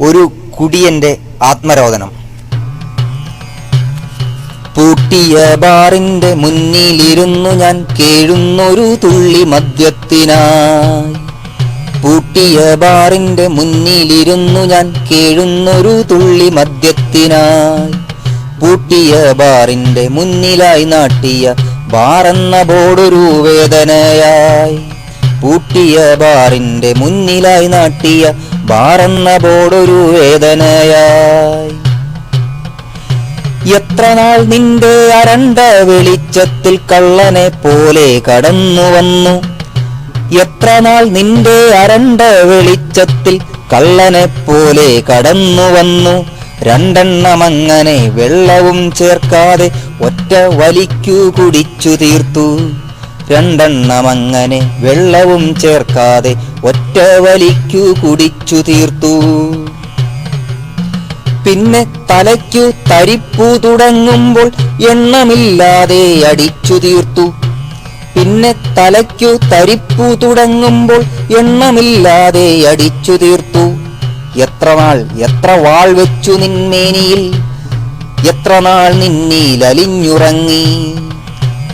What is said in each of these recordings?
ഒരു കുടിയന്റെ ആത്മരോദനം. പൂട്ടിയ ബാറിന്റെ മുന്നിലിരുന്നു ഞാൻ കേഴുന്നൊരു തുള്ളി മദ്യത്തിനായി. പൂട്ടിയ ബാറിന്റെ മുന്നിലിരുന്നു ഞാൻ കേഴുന്നൊരു തുള്ളി മദ്യത്തിനായി. പൂട്ടിയ ബാറിന്റെ മുന്നിലായി നാട്ടിയ ബാറെന്ന ബോർഡൊരു വേദനയായി. പൂട്ടിയ ബാറിന്റെ മുന്നിലായി നാട്ടിയ ബാറെന്ന ബോർഡൊരു വേദനയായി. എത്ര നാൾ നിന്റെ അരണ്ട വെളിച്ചത്തിൽ കള്ളനെ പോലെ കടന്നു വന്നു. എത്ര നാൾ നിന്റെ അരണ്ട വെളിച്ചത്തിൽ കള്ളനെ പോലെ കടന്നു വന്നു. രണ്ടെണ്ണമങ്ങനെ വെള്ളവും ചേർക്കാതെ ഒറ്റ വലിക്കു കുടിച്ചു തീർത്തു. രണ്ടെണ്ണമങ്ങനെ വെള്ളവും ചേർക്കാതെ ഒറ്റ വലിക്കു കുടിച്ചു തീർത്തു. പിന്നെ തലയ്ക്കു തരിപ്പു തുടങ്ങുമ്പോൾ എണ്ണമില്ലാതെ അടിച്ചു തീർത്തു. പിന്നെ തലയ്ക്കു തരിപ്പു തുടങ്ങുമ്പോൾ എണ്ണമില്ലാതെ അടിച്ചു തീർത്തു. എത്ര നാൾ എത്ര വാൾ വെച്ചു നിന്മേനിയിൽ എത്ര നാൾ നിന്നിൽ അലിഞ്ഞുറങ്ങി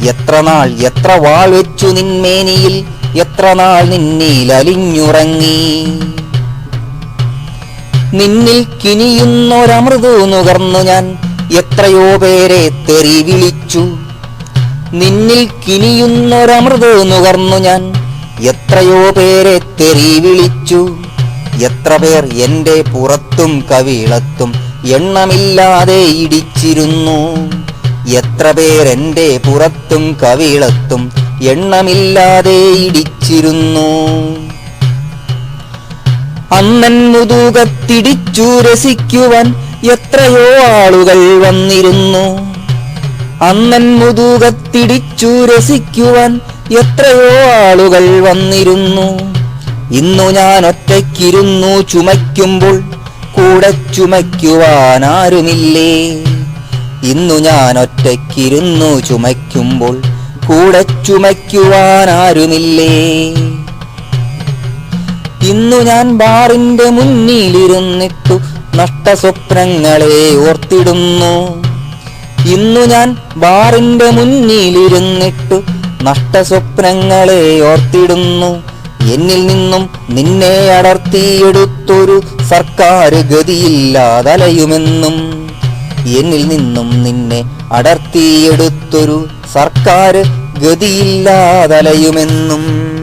എത്ര നാൾ എത്ര വാൾ വെച്ചു നിന്മേനിയിൽ എത്ര നാൾ നിന്നിൽ നിന്നിൽ കിനിയുന്നൊരമൃതു നുകർന്നു ഞാൻ എത്രയോ പേരെ തെറി വിളിച്ചു. നിന്നിൽ കിനിയുന്നൊരമൃതു നുകർന്നു ഞാൻ എത്രയോ പേരെ തെറി വിളിച്ചു. എത്ര പേർ എന്റെ പുറത്തും കവിളത്തും എണ്ണമില്ലാതെ ഇടിച്ചിരുന്നു. എത്ര പേരെന്റെ പുറത്തും കവിളത്തും എണ്ണമില്ലാതെ ഇടിച്ചിരുന്നു. അന്നൻ മുതുകത്തിടിച്ചു രസിക്കുവാൻ എത്രയോ ആളുകൾ വന്നിരുന്നു. അന്നൻ മുതുകത്തിടിച്ചു രസിക്കുവാൻ എത്രയോ ആളുകൾ വന്നിരുന്നു. ഇന്നു ഞാൻ ഒറ്റയ്ക്കിരുന്നു ചുമയ്ക്കുമ്പോൾ കൂടെ ചുമയ്ക്കുവാൻ ആരുമില്ലേ ഇന്നു ഞാൻ ഒറ്റയ്ക്കിരുന്നു ചുമയ്ക്കുമ്പോൾ കൂടെ ചുമയ്ക്കുവാൻ ആരുമില്ലേ? ഇന്നു ഞാൻ ബാറിന്റെ മുന്നിലിരുന്നിട്ടു നഷ്ടസ്വപ്നങ്ങളെ ഓർത്തിടുന്നു. ഇന്നു ഞാൻ ബാറിന്റെ മുന്നിലിരുന്നിട്ടു നഷ്ടസ്വപ്നങ്ങളെ ഓർത്തിടുന്നു. എന്നിൽ നിന്നും നിന്നെ അടർത്തിയെടുത്തൊരു സർക്കാർ ഗതിയില്ലാതലയുമെന്നും എന്നിൽ നിന്നും നിന്നെ അടർത്തിയെടുത്തൊരു സർക്കാർ ഗതിയില്ലാതലയുമെന്നും